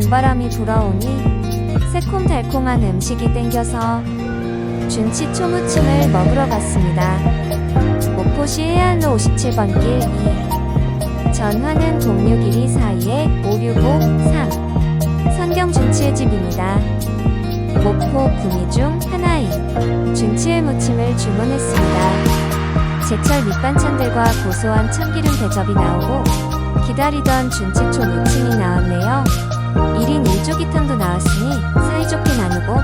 봄바람이 불어오니 새콤달콤한 음식이 땡겨서 준치 초무침을 먹으러 갔습니다. 목포시 해안로 57번 길 2. 전화는 동료길이 사이에 5653. 선경 준치의 집입니다. 목포 구미 중 하나인 준치의 무침을 주문했습니다. 제철 밑반찬들과 고소한 참기름 대접이 나오고 기다리던 준치초 무침이 나왔네요. 1인 1조기탕도 나왔으니 사이좋게 나누고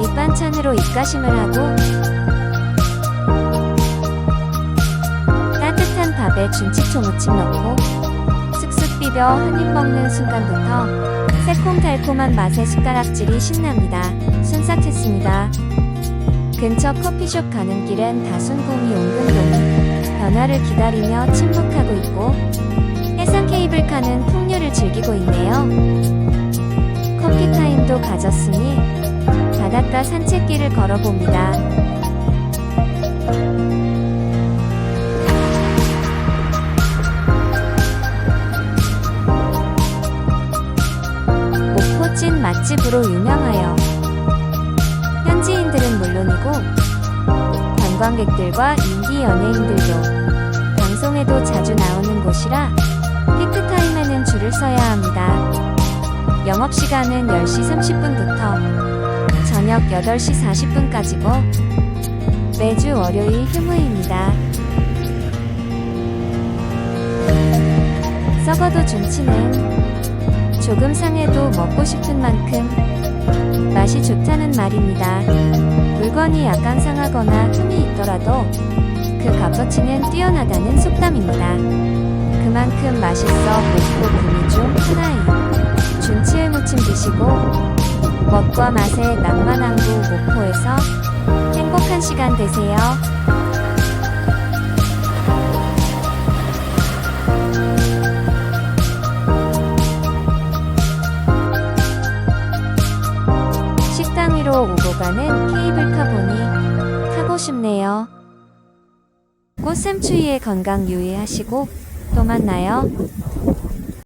밑반찬으로 입가심을 하고 따뜻한 밥에 준치초 무침 넣고 쓱쓱 비벼 한 입 먹는 순간부터 새콤달콤한 맛의 숟가락질이 신납니다. 순삭했습니다. 근처 커피숍 가는 길엔 다순곰이 옹근동 변화를 기다리며 침묵하고 있고 해상 케이블카는 풍류를 가졌으니 바닷가 산책길을 걸어봅니다. 목포찐 맛집으로 유명하여 현지인들은 물론이고 관광객들과 인기 연예인들도 방송에도 자주 나오는 곳이라 피크타임에는 줄을 서야 합니다. 영업시간은 10시 30분부터 저녁 8시 40분까지고 매주 월요일 휴무입니다. 썩어도 준치는 조금 상해도 먹고 싶은 만큼 맛이 좋다는 말입니다. 물건이 약간 상하거나 흠이 있더라도 그 값어치는 뛰어나다는 속담입니다. 그만큼 맛있어 목포 구미 중 하나인 준치의 무침 드시고 멋과 맛의 낭만항구 목포에서 행복한 시간 되세요. 싶네요. 꽃샘추위에 건강 유의하시고 또 만나요.